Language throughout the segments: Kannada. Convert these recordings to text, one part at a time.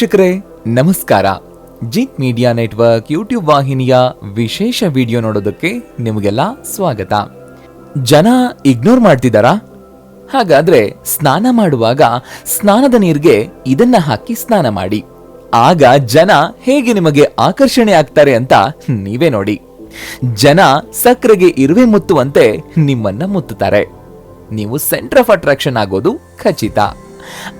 ವೀಕ್ಷಕರೇ, ನಮಸ್ಕಾರ. ಜಿಂಕ್ ಮೀಡಿಯಾ ನೆಟ್ವರ್ಕ್ ಯೂಟ್ಯೂಬ್ ವಾಹಿನಿಯ ವಿಶೇಷ ವಿಡಿಯೋ ನೋಡೋದಕ್ಕೆ ನಿಮಗೆಲ್ಲ ಸ್ವಾಗತ. ಜನ ಇಗ್ನೋರ್ ಮಾಡ್ತಿದ್ದಾರಾ? ಹಾಗಾದ್ರೆ ಸ್ನಾನ ಮಾಡುವಾಗ ಸ್ನಾನದ ನೀರಿಗೆ ಇದನ್ನ ಹಾಕಿ ಸ್ನಾನ ಮಾಡಿ. ಆಗ ಜನ ಹೇಗೆ ನಿಮಗೆ ಆಕರ್ಷಣೆ ಆಗ್ತಾರೆ ಅಂತ ನೀವೇ ನೋಡಿ. ಜನ ಸಕ್ಕರೆಗೆ ಇರುವೆ ಮುತ್ತುವಂತೆ ನಿಮ್ಮನ್ನ ಮುತ್ತುತ್ತಾರೆ. ನೀವು ಸೆಂಟರ್ ಆಫ್ ಅಟ್ರಾಕ್ಷನ್ ಆಗೋದು ಖಚಿತ.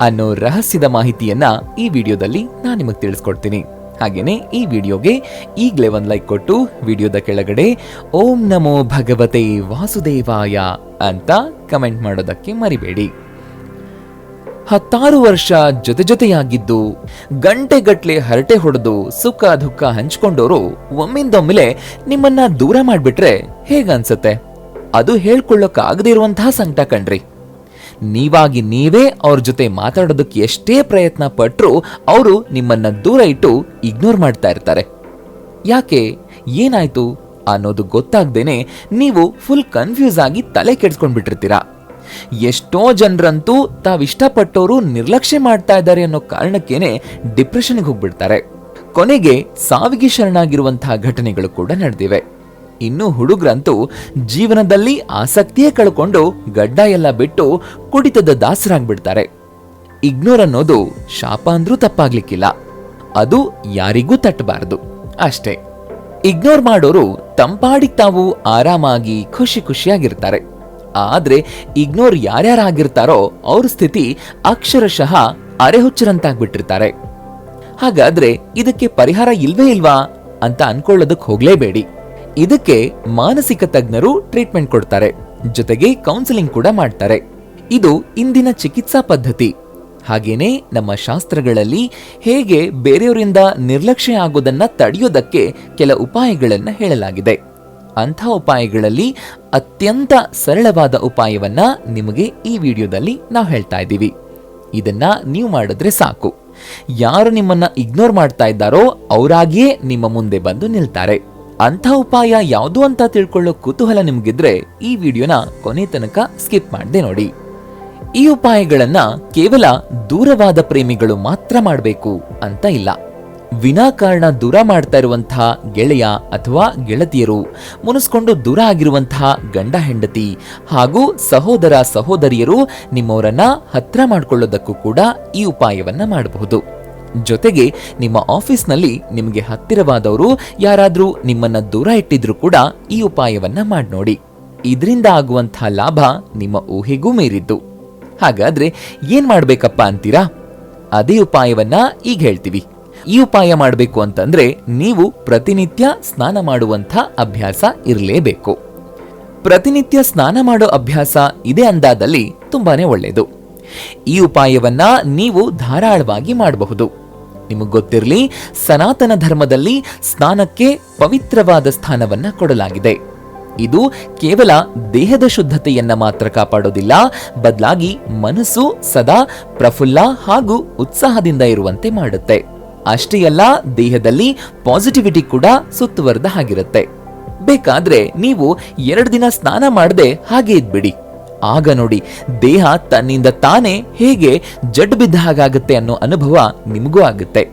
ಅನ್ನೋ ರಹಸ್ಯದ ಮಾಹಿತಿಯನ್ನ ಈ ವಿಡಿಯೋದಲ್ಲಿ ನಾನು ನಿಮಗೆ ತಿಳಿಸ್ಕೊಡ್ತೀನಿ. ಹಾಗೇನೆ ಈ ವಿಡಿಯೋಗೆ ಈಗಲೇ ಒಂದು ಲೈಕ್ ಕೊಟ್ಟು ವಿಡಿಯೋದ ಕೆಳಗಡೆ ಓಂ ನಮೋ ಭಗವತೆ ವಾಸುದೇವಾಯ ಅಂತ ಕಮೆಂಟ್ ಮಾಡೋದಕ್ಕೆ ಮರಿಬೇಡಿ. ಹತ್ತಾರು ವರ್ಷ ಜೊತೆ ಜೊತೆಯಾಗಿದ್ದು ಗಂಟೆಗಟ್ಲೆ ಹರಟೆ ಹೊಡೆದು ಸುಖ ದುಃಖ ಹಂಚಿಕೊಂಡವರು ಒಮ್ಮಿಂದೊಮ್ಮೆಲೆ ನಿಮ್ಮನ್ನ ದೂರ ಮಾಡಿಬಿಟ್ರೆ ಹೇಗನ್ಸುತ್ತೆ? ಅದು ಹೇಳ್ಕೊಳ್ಳೋಕ್ಕಾಗದೇ ಇರುವಂತಹ ಸಂಕಟ ಕಣ್ರಿ. ನೀವಾಗಿ ನೀವೇ ಅವ್ರ ಜೊತೆ ಮಾತಾಡೋದಕ್ಕೆ ಎಷ್ಟೇ ಪ್ರಯತ್ನ ಪಟ್ಟರೂ ಅವರು ನಿಮ್ಮನ್ನ ದೂರ ಇಟ್ಟು ಇಗ್ನೋರ್ ಮಾಡ್ತಾ ಇರ್ತಾರೆ. ಯಾಕೆ? ಏನಾಯ್ತು? ಅನ್ನೋದು ಗೊತ್ತಾಗ್ದೇನೆ ನೀವು ಫುಲ್ ಕನ್ಫ್ಯೂಸ್ ಆಗಿ ತಲೆ ಕೆಡ್ಸ್ಕೊಂಡ್ಬಿಟ್ಟಿರ್ತೀರಾ. ಎಷ್ಟೋ ಜನರಂತೂ ತಾವಿಷ್ಟಪಟ್ಟವರು ನಿರ್ಲಕ್ಷ್ಯ ಮಾಡ್ತಾ ಇದ್ದಾರೆ ಅನ್ನೋ ಕಾರಣಕ್ಕೇನೆ ಡಿಪ್ರೆಷನ್ಗೆ ಹೋಗ್ಬಿಡ್ತಾರೆ. ಕೊನೆಗೆ ಸಾವಿಗೆ ಶರಣಾಗಿರುವಂತಹ ಘಟನೆಗಳು ಕೂಡ ನಡೆದಿವೆ. ಇನ್ನು ಹುಡುಗ್ರಂತೂ ಜೀವನದಲ್ಲಿ ಆಸಕ್ತಿಯೇ ಕಳ್ಕೊಂಡು ಗಡ್ಡ ಎಲ್ಲ ಬಿಟ್ಟು ಕುಡಿತದ ದಾಸರಾಗ್ಬಿಡ್ತಾರೆ. ಇಗ್ನೋರ್ ಅನ್ನೋದು ಶಾಪ ಅಂದ್ರೂ ತಪ್ಪಾಗ್ಲಿಕ್ಕಿಲ್ಲ. ಅದು ಯಾರಿಗೂ ತಟ್ಟಬಾರದು. ಅಷ್ಟೇ. ಇಗ್ನೋರ್ ಮಾಡೋರು ತಂಪಾಡಿಗ್ ತಾವು ಆರಾಮಾಗಿ ಖುಷಿ ಖುಷಿಯಾಗಿರ್ತಾರೆ. ಆದ್ರೆ ಇಗ್ನೋರ್ ಯಾರ್ಯಾರಾಗಿರ್ತಾರೋ ಅವ್ರ ಸ್ಥಿತಿ ಅಕ್ಷರಶಃ ಅರೆಹುಚ್ಚರಂತಾಗ್ಬಿಟ್ಟಿರ್ತಾರೆ. ಹಾಗಾದ್ರೆ ಇದಕ್ಕೆ ಪರಿಹಾರ ಇಲ್ವೇ ಇಲ್ವಾ ಅಂತ ಅನ್ಕೊಳ್ಳೋದಕ್ ಹೋಗ್ಲೇಬೇಡಿ. ಇದಕ್ಕೆ ಮಾನಸಿಕ ತಜ್ಞರು ಟ್ರೀಟ್ಮೆಂಟ್ ಕೊಡ್ತಾರೆ. ಜೊತೆಗೆ ಕೌನ್ಸಿಲಿಂಗ್ ಕೂಡ ಮಾಡ್ತಾರೆ. ಇದು ಇಂದಿನ ಚಿಕಿತ್ಸಾ ಪದ್ಧತಿ. ಹಾಗೇನೆ ನಮ್ಮ ಶಾಸ್ತ್ರಗಳಲ್ಲಿ ಹೇಗೆ ಬೇರೆಯವರಿಂದ ನಿರ್ಲಕ್ಷ್ಯ ಆಗೋದನ್ನ ತಡೆಯೋದಕ್ಕೆ ಕೆಲ ಉಪಾಯಗಳನ್ನ ಹೇಳಲಾಗಿದೆ. ಅಂಥ ಉಪಾಯಗಳಲ್ಲಿ ಅತ್ಯಂತ ಸರಳವಾದ ಉಪಾಯವನ್ನ ನಿಮಗೆ ಈ ವಿಡಿಯೋದಲ್ಲಿ ನಾವು ಹೇಳ್ತಾ ಇದ್ದೀವಿ. ಇದನ್ನ ನೀವು ಮಾಡಿದ್ರೆ ಸಾಕು. ಯಾರು ನಿಮ್ಮನ್ನ ಇಗ್ನೋರ್ ಮಾಡ್ತಾ ಇದ್ದಾರೋ ಅವರಾಗಿಯೇ ನಿಮ್ಮ ಮುಂದೆ ಬಂದು ನಿಲ್ತಾರೆ. ಅಂಥ ಉಪಾಯ ಯಾವುದು ಅಂತ ತಿಳ್ಕೊಳ್ಳೋ ಕುತೂಹಲ ನಿಮಗಿದ್ರೆ ಈ ವಿಡಿಯೋನ ಕೊನೆ ತನಕ ಸ್ಕಿಪ್ ಮಾಡದೆ ನೋಡಿ. ಈ ಉಪಾಯಗಳನ್ನ ಕೇವಲ ದೂರವಾದ ಪ್ರೇಮಿಗಳು ಮಾತ್ರ ಮಾಡಬೇಕು ಅಂತ ಇಲ್ಲ. ವಿನಾಕಾರಣ ದೂರ ಮಾಡ್ತಾ ಇರುವಂತಹ ಗೆಳೆಯ ಅಥವಾ ಗೆಳತಿಯರು, ಮುನಿಸ್ಕೊಂಡು ದೂರ ಆಗಿರುವಂತಹ ಗಂಡ ಹೆಂಡತಿ ಹಾಗೂ ಸಹೋದರ ಸಹೋದರಿಯರು ನಿಮ್ಮವರನ್ನ ಹತ್ರ ಮಾಡ್ಕೊಳ್ಳೋದಕ್ಕೂ ಕೂಡ ಈ ಉಪಾಯವನ್ನ ಮಾಡಬಹುದು. ಜೊತೆಗೆ ನಿಮ್ಮ ಆಫೀಸ್ನಲ್ಲಿ ನಿಮಗೆ ಹತ್ತಿರವಾದವರು ಯಾರಾದರೂ ನಿಮ್ಮನ್ನ ದೂರ ಇಟ್ಟಿದ್ರು ಕೂಡ ಈ ಉಪಾಯವನ್ನ ಮಾಡಿ ನೋಡಿ ಇದರಿಂದ ಆಗುವಂತಹ ಲಾಭ ನಿಮ್ಮ ಊಹೆಗೂ ಮೀರಿದ್ದು. ಹಾಗಾದ್ರೆ ಏನ್ ಮಾಡ್ಬೇಕಪ್ಪ ಅಂತೀರಾ? ಅದೇ ಉಪಾಯವನ್ನ ಈಗ ಹೇಳ್ತೀವಿ. ಈ ಉಪಾಯ ಮಾಡಬೇಕು ಅಂತಂದ್ರೆ ನೀವು ಪ್ರತಿನಿತ್ಯ ಸ್ನಾನ ಮಾಡುವಂಥ ಅಭ್ಯಾಸ ಇರಲೇಬೇಕು. ಪ್ರತಿನಿತ್ಯ ಸ್ನಾನ ಮಾಡೋ ಅಭ್ಯಾಸ ಇದೆ ಅಂದಾದಲ್ಲಿ ತುಂಬಾನೇ ಒಳ್ಳೆಯದು ಈ ಉಪಾಯವನ್ನ ನೀವು ಧಾರಾಳವಾಗಿ ಮಾಡಬಹುದು. ನಿಮಗೆ ಗೊತ್ತಿರಲಿ, ಸನಾತನ ಧರ್ಮದಲ್ಲಿ ಸ್ನಾನಕ್ಕೆ ಪವಿತ್ರವಾದ ಸ್ಥಾನವನ್ನ ಕೊಡಲಾಗಿದೆ. ಇದು ಕೇವಲ ದೇಹದ ಶುದ್ಧತೆಯನ್ನ ಮಾತ್ರ ಕಾಪಾಡೋದಿಲ್ಲ, ಬದಲಾಗಿ ಮನಸ್ಸು ಸದಾ ಪ್ರಫುಲ್ಲ ಹಾಗೂ ಉತ್ಸಾಹದಿಂದ ಇರುವಂತೆ ಮಾಡುತ್ತೆ. ಅಷ್ಟೇ ಅಲ್ಲ, ದೇಹದಲ್ಲಿ ಪಾಸಿಟಿವಿಟಿ ಕೂಡ ಸುತ್ತುವರೆದ ಹಾಗಿರುತ್ತೆ. ಬೇಕಾದ್ರೆ ನೀವು ಎರಡು ದಿನ ಸ್ನಾನ ಮಾಡದೆ ಹಾಗೆ ಇದ್ಬಿಡಿ. ಆಗ ನೋಡಿ, ದೇಹ ತನ್ನಿಂದ ತಾನೇ ಹೇಗೆ ಜಡ್ ಬಿದ್ದ ಹಾಗಾಗುತ್ತೆ ಅನ್ನೋ ಅನುಭವ ನಿಮಗೂ ಆಗುತ್ತೆ.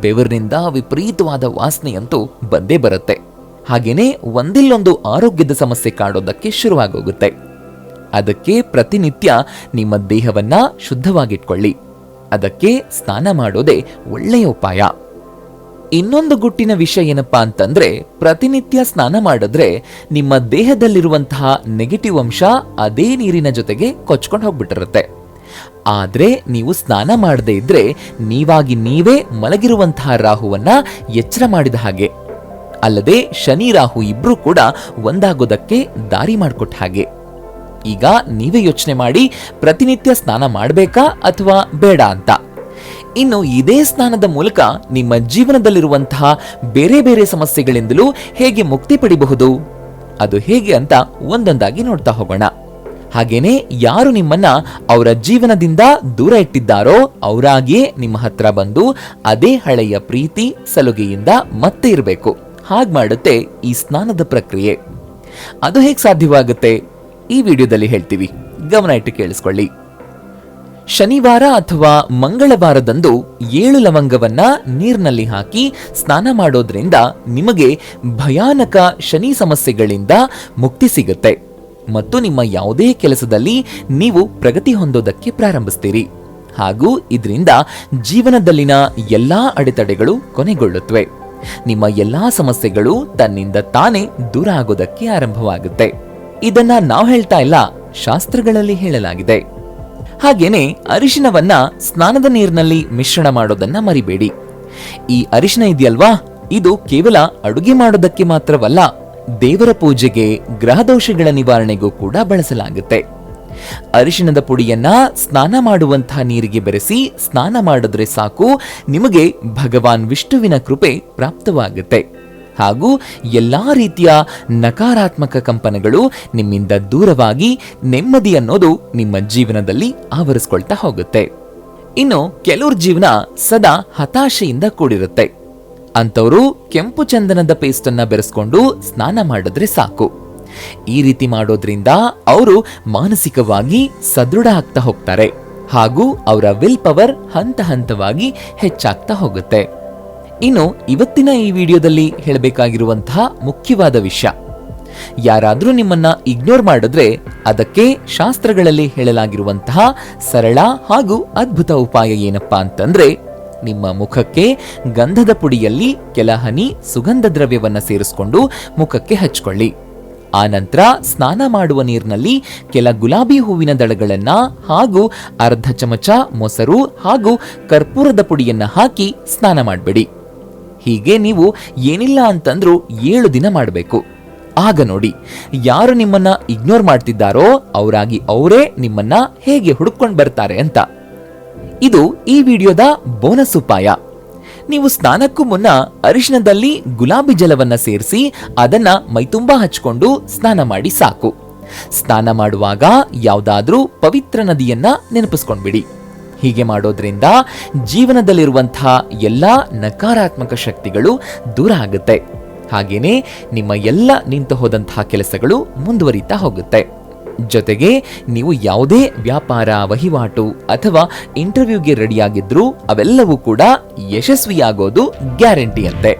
ಬೆವರಿನಿಂದ ವಿಪರೀತವಾದ ವಾಸನೆಯಂತೂ ಬಂದೇ ಬರುತ್ತೆ. ಹಾಗೇನೇ ಒಂದಿಲ್ಲೊಂದು ಆರೋಗ್ಯದ ಸಮಸ್ಯೆ ಕಾಡೋದಕ್ಕೆ ಶುರುವಾಗೋಗುತ್ತೆ. ಅದಕ್ಕೆ ಪ್ರತಿನಿತ್ಯ ನಿಮ್ಮ ದೇಹವನ್ನ ಶುದ್ಧವಾಗಿಟ್ಕೊಳ್ಳಿ. ಅದಕ್ಕೆ ಸ್ನಾನ ಮಾಡೋದೇ ಒಳ್ಳೆಯ ಉಪಾಯ. ಇನ್ನೊಂದು ಗುಟ್ಟಿನ ವಿಷಯ ಏನಪ್ಪಾ ಅಂತಂದ್ರೆ, ಪ್ರತಿನಿತ್ಯ ಸ್ನಾನ ಮಾಡಿದ್ರೆ ನಿಮ್ಮ ದೇಹದಲ್ಲಿರುವಂತಹ ನೆಗೆಟಿವ್ ಅಂಶ ಅದೇ ನೀರಿನ ಜೊತೆಗೆ ಕೊಚ್ಕೊಂಡು ಹೋಗ್ಬಿಟ್ಟಿರುತ್ತೆ. ಆದ್ರೆ ನೀವು ಸ್ನಾನ ಮಾಡದೇ ಇದ್ರೆ ನೀವಾಗಿ ನೀವೇ ಮಲಗಿರುವಂತಹ ರಾಹುವನ್ನ ಎಚ್ಚರ ಮಾಡಿದ ಹಾಗೆ. ಅಲ್ಲದೆ ಶನಿ ರಾಹು ಇಬ್ರು ಕೂಡ ಒಂದಾಗೋದಕ್ಕೆ ದಾರಿ ಮಾಡಿಕೊಟ್ಟ ಹಾಗೆ. ಈಗ ನೀವೇ ಯೋಚನೆ ಮಾಡಿ, ಪ್ರತಿನಿತ್ಯ ಸ್ನಾನ ಮಾಡಬೇಕಾ ಅಥವಾ ಬೇಡ ಅಂತ? ಇನ್ನು ಇದೇ ಸ್ನಾನದ ಮೂಲಕ ನಿಮ್ಮ ಜೀವನದಲ್ಲಿರುವಂತಹ ಬೇರೆ ಬೇರೆ ಸಮಸ್ಯೆಗಳಿಂದಲೂ ಹೇಗೆ ಮುಕ್ತಿ ಪಡಿಬಹುದು? ಅದು ಹೇಗೆ ಅಂತ ಒಂದೊಂದಾಗಿ ನೋಡ್ತಾ ಹೋಗೋಣ. ಹಾಗೇನೆ ಯಾರು ನಿಮ್ಮನ್ನ ಅವರ ಜೀವನದಿಂದ ದೂರ ಇಟ್ಟಿದ್ದಾರೋ ಅವರಾಗಿಯೇ ನಿಮ್ಮ ಹತ್ರ ಬಂದು ಅದೇ ಹಳೆಯ ಪ್ರೀತಿ, ಸಲುಗೆಯಿಂದ ಮತ್ತೆ ಇರಬೇಕು. ಹಾಗೆ ಮಾಡುತ್ತೆ ಈ ಸ್ನಾನದ ಪ್ರಕ್ರಿಯೆ. ಅದು ಹೇಗೆ ಸಾಧ್ಯವಾಗುತ್ತೆ? ಈ ವಿಡಿಯೋದಲ್ಲಿ ಹೇಳ್ತೀವಿ. ಗಮನ ಇಟ್ಟು ಕೇಳಿಸ್ಕೊಳ್ಳಿ. ಶನಿವಾರ ಅಥವಾ ಮಂಗಳವಾರದಂದು ಏಳು ಲವಂಗವನ್ನ ನೀರಿನಲ್ಲಿ ಹಾಕಿ ಸ್ನಾನ ಮಾಡೋದ್ರಿಂದ ನಿಮಗೆ ಭಯಾನಕ ಶನಿ ಸಮಸ್ಯೆಗಳಿಂದ ಮುಕ್ತಿ ಸಿಗುತ್ತೆ. ಮತ್ತು ನಿಮ್ಮ ಯಾವುದೇ ಕೆಲಸದಲ್ಲಿ ನೀವು ಪ್ರಗತಿ ಹೊಂದೋದಕ್ಕೆ ಪ್ರಾರಂಭಿಸ್ತೀರಿ. ಹಾಗೂ ಇದರಿಂದ ಜೀವನದಲ್ಲಿನ ಎಲ್ಲಾ ಅಡೆತಡೆಗಳು ಕೊನೆಗೊಳ್ಳುತ್ತವೆ. ನಿಮ್ಮ ಎಲ್ಲಾ ಸಮಸ್ಯೆಗಳು ತನ್ನಿಂದ ತಾನೇ ದೂರ ಆಗೋದಕ್ಕೆ ಆರಂಭವಾಗುತ್ತೆ. ಇದನ್ನ ನಾವು ಹೇಳ್ತಾ ಇಲ್ಲ, ಶಾಸ್ತ್ರಗಳಲ್ಲಿ ಹೇಳಲಾಗಿದೆ. ಹಾಗೇನೆ ಅರಿಶಿನವನ್ನ ಸ್ನಾನದ ನೀರಿನಲ್ಲಿ ಮಿಶ್ರಣ ಮಾಡೋದನ್ನ ಮರಿಬೇಡಿ. ಈ ಅರಿಶಿನ ಇದೆಯಲ್ವಾ? ಇದು ಕೇವಲ ಅಡುಗೆ ಮಾಡೋದಕ್ಕೆ ಮಾತ್ರವಲ್ಲ, ದೇವರ ಪೂಜೆಗೆ ಗ್ರಹದೋಷಗಳ ನಿವಾರಣೆಗೂ ಕೂಡ ಬಳಸಲಾಗುತ್ತೆ. ಅರಿಶಿನದ ಪುಡಿಯನ್ನ ಸ್ನಾನ ಮಾಡುವಂತಹ ನೀರಿಗೆ ಬೆರೆಸಿ ಸ್ನಾನ ಮಾಡಿದ್ರೆ ಸಾಕು, ನಿಮಗೆ ಭಗವಾನ್ ವಿಷ್ಣುವಿನ ಕೃಪೆ ಪ್ರಾಪ್ತವಾಗುತ್ತೆ. ಹಾಗೂ ಎಲ್ಲ ರೀತಿಯ ನಕಾರಾತ್ಮಕ ಕಂಪನಗಳು ನಿಮ್ಮಿಂದ ದೂರವಾಗಿ ನೆಮ್ಮದಿ ಅನ್ನೋದು ನಿಮ್ಮ ಜೀವನದಲ್ಲಿ ಆವರಿಸ್ಕೊಳ್ತಾ ಹೋಗುತ್ತೆ. ಇನ್ನು ಕೆಲವ್ರ ಜೀವನ ಸದಾ ಹತಾಶೆಯಿಂದ ಕೂಡಿರುತ್ತೆ. ಅಂತವರು ಕೆಂಪು ಚಂದನದ ಪೇಸ್ಟ್ ಅನ್ನ ಬೆರೆಸ್ಕೊಂಡು ಸ್ನಾನ ಮಾಡಿದ್ರೆ ಸಾಕು. ಈ ರೀತಿ ಮಾಡೋದ್ರಿಂದ ಅವರು ಮಾನಸಿಕವಾಗಿ ಸದೃಢ ಆಗ್ತಾ ಹೋಗ್ತಾರೆ ಹಾಗೂ ಅವರ ವಿಲ್ ಪವರ್ ಹಂತ ಹಂತವಾಗಿ ಹೆಚ್ಚಾಗ್ತಾ ಹೋಗುತ್ತೆ. ಇನ್ನು ಇವತ್ತಿನ ಈ ವಿಡಿಯೋದಲ್ಲಿ ಹೇಳಬೇಕಾಗಿರುವಂತಹ ಮುಖ್ಯವಾದ ವಿಷಯ. ಯಾರಾದರೂ ನಿಮ್ಮನ್ನ ಇಗ್ನೋರ್ ಮಾಡಿದ್ರೆ ಅದಕ್ಕೆ ಶಾಸ್ತ್ರಗಳಲ್ಲಿ ಹೇಳಲಾಗಿರುವಂತಹ ಸರಳ ಹಾಗೂ ಅದ್ಭುತ ಉಪಾಯ ಏನಪ್ಪಾ ಅಂತಂದ್ರೆ, ನಿಮ್ಮ ಮುಖಕ್ಕೆ ಗಂಧದ ಪುಡಿಯಲ್ಲಿ ಕೆಲ ಹನಿ ಸುಗಂಧ ದ್ರವ್ಯವನ್ನು ಸೇರಿಸ್ಕೊಂಡು ಮುಖಕ್ಕೆ ಹಚ್ಕೊಳ್ಳಿ. ಆ ನಂತರ ಸ್ನಾನ ಮಾಡುವ ನೀರಿನಲ್ಲಿ ಕೆಲ ಗುಲಾಬಿ ಹೂವಿನ ದಳಗಳನ್ನ ಹಾಗೂ ಅರ್ಧ ಚಮಚ ಮೊಸರು ಹಾಗೂ ಕರ್ಪೂರದ ಪುಡಿಯನ್ನ ಹಾಕಿ ಸ್ನಾನ ಮಾಡಬೇಡಿ. ಹೀಗೆ ನೀವು ಏನಿಲ್ಲ ಅಂತಂದ್ರೂ ಏಳು ದಿನ ಮಾಡಬೇಕು. ಆಗ ನೋಡಿ, ಯಾರು ನಿಮ್ಮನ್ನ ಇಗ್ನೋರ್ ಮಾಡ್ತಿದ್ದಾರೋ ಅವರಾಗಿ ಅವರೇ ನಿಮ್ಮನ್ನ ಹೇಗೆ ಹುಡುಕೊಂಡು ಬರ್ತಾರೆ ಅಂತ. ಇದು ಈ ವಿಡಿಯೋದ ಬೋನಸ್ ಉಪಾಯ. ನೀವು ಸ್ನಾನಕ್ಕೂ ಮುನ್ನ ಅರಿಶಿನದಲ್ಲಿ ಗುಲಾಬಿ ಜಲವನ್ನ ಸೇರಿಸಿ ಅದನ್ನ ಮೈತುಂಬ ಹಚ್ಕೊಂಡು ಸ್ನಾನ ಮಾಡಿ ಸಾಕು. ಸ್ನಾನ ಮಾಡುವಾಗ ಯಾವುದಾದ್ರೂ ಪವಿತ್ರ ನದಿಯನ್ನ ನೆನಪಿಸ್ಕೊಂಡ್ಬಿಡಿ. ಹೀಗೆ ಮಾಡೋದ್ರಿಂದ ಜೀವನದಲ್ಲಿರುವಂತಹ ಎಲ್ಲ ನಕಾರಾತ್ಮಕ ಶಕ್ತಿಗಳು ದೂರ ಆಗುತ್ತೆ. ಹಾಗೆಯೇ ನಿಮ್ಮ ಎಲ್ಲ ನಿಂತು ಹೋದಂತಹ ಕೆಲಸಗಳು ಮುಂದುವರಿತಾ ಹೋಗುತ್ತೆ. ಜೊತೆಗೆ ನೀವು ಯಾವುದೇ ವ್ಯಾಪಾರ, ವಹಿವಾಟು ಅಥವಾ ಇಂಟರ್ವ್ಯೂಗೆ ರೆಡಿಯಾಗಿದ್ರೂ ಅವೆಲ್ಲವೂ ಕೂಡ ಯಶಸ್ವಿಯಾಗೋದು ಗ್ಯಾರಂಟಿ ಅಂತೆ